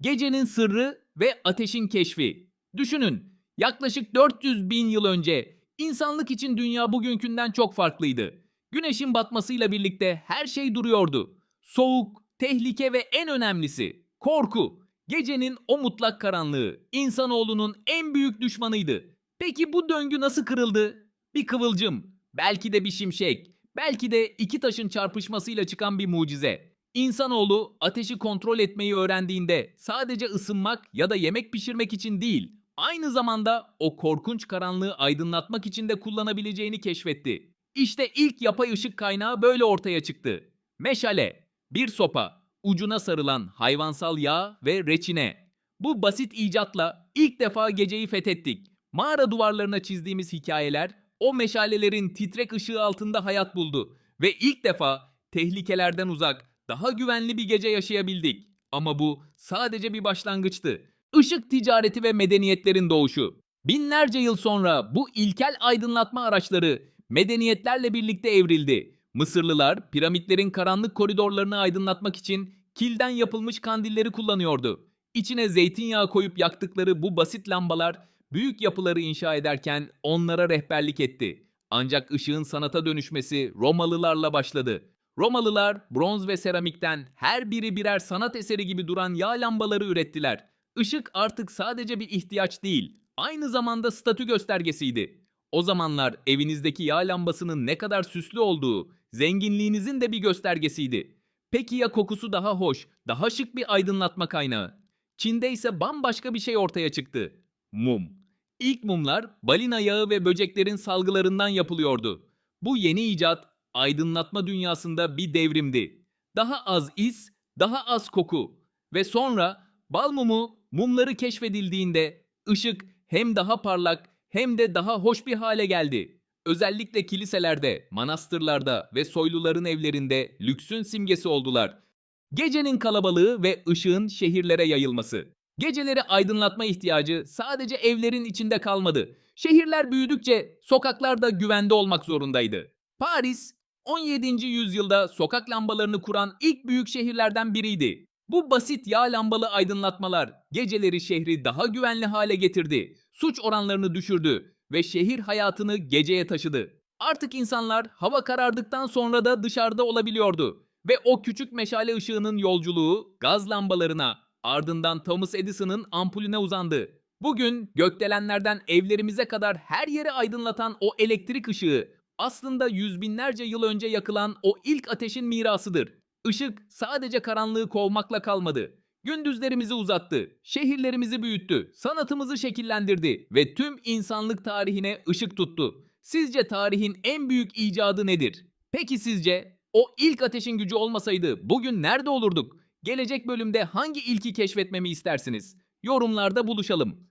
Gecenin sırrı ve ateşin keşfi. Düşünün, yaklaşık 400 bin yıl önce insanlık için dünya bugünkünden çok farklıydı. Güneşin batmasıyla birlikte her şey duruyordu. Soğuk, tehlike ve en önemlisi korku. Gecenin o mutlak karanlığı insanoğlunun en büyük düşmanıydı. Peki bu döngü nasıl kırıldı? Bir kıvılcım, belki de bir şimşek, belki de iki taşın çarpışmasıyla çıkan bir mucize. İnsanoğlu ateşi kontrol etmeyi öğrendiğinde sadece ısınmak ya da yemek pişirmek için değil, aynı zamanda o korkunç karanlığı aydınlatmak için de kullanabileceğini keşfetti. İşte ilk yapay ışık kaynağı böyle ortaya çıktı. Meşale, bir sopa, ucuna sarılan hayvansal yağ ve reçine. Bu basit icatla ilk defa geceyi fethettik. Mağara duvarlarına çizdiğimiz hikayeler o meşalelerin titrek ışığı altında hayat buldu ve ilk defa tehlikelerden uzak, daha güvenli bir gece yaşayabildik. Ama bu sadece bir başlangıçtı. Işık ticareti ve medeniyetlerin doğuşu. Binlerce yıl sonra bu ilkel aydınlatma araçları medeniyetlerle birlikte evrildi. Mısırlılar piramitlerin karanlık koridorlarını aydınlatmak için kilden yapılmış kandilleri kullanıyordu. İçine zeytinyağı koyup yaktıkları bu basit lambalar büyük yapıları inşa ederken onlara rehberlik etti. Ancak ışığın sanata dönüşmesi Romalılarla başladı. Romalılar bronz ve seramikten her biri birer sanat eseri gibi duran yağ lambaları ürettiler. Işık artık sadece bir ihtiyaç değil, aynı zamanda statü göstergesiydi. O zamanlar evinizdeki yağ lambasının ne kadar süslü olduğu, zenginliğinizin de bir göstergesiydi. Peki ya kokusu daha hoş, daha şık bir aydınlatma kaynağı? Çin'de ise bambaşka bir şey ortaya çıktı. Mum. İlk mumlar balina yağı ve böceklerin salgılarından yapılıyordu. Bu yeni icat aydınlatma dünyasında bir devrimdi. Daha az iz, daha az koku ve sonra bal mumu mumları keşfedildiğinde ışık hem daha parlak hem de daha hoş bir hale geldi. Özellikle kiliselerde, manastırlarda ve soyluların evlerinde lüksün simgesi oldular. Gecenin kalabalığı ve ışığın şehirlere yayılması. Geceleri aydınlatma ihtiyacı sadece evlerin içinde kalmadı. Şehirler büyüdükçe sokaklar da güvende olmak zorundaydı. Paris 17. yüzyılda sokak lambalarını kuran ilk büyük şehirlerden biriydi. Bu basit yağ lambalı aydınlatmalar geceleri şehri daha güvenli hale getirdi. Suç oranlarını düşürdü ve şehir hayatını geceye taşıdı. Artık insanlar hava karardıktan sonra da dışarıda olabiliyordu ve o küçük meşale ışığının yolculuğu gaz lambalarına, ardından Thomas Edison'ın ampulüne uzandı. Bugün gökdelenlerden evlerimize kadar her yeri aydınlatan o elektrik ışığı aslında yüz binlerce yıl önce yakılan o ilk ateşin mirasıdır. Işık sadece karanlığı kovmakla kalmadı. Gündüzlerimizi uzattı, şehirlerimizi büyüttü, sanatımızı şekillendirdi ve tüm insanlık tarihine ışık tuttu. Sizce tarihin en büyük icadı nedir? Peki sizce o ilk ateşin gücü olmasaydı bugün nerede olurduk? Gelecek bölümde hangi ilki keşfetmemi istersiniz? Yorumlarda buluşalım.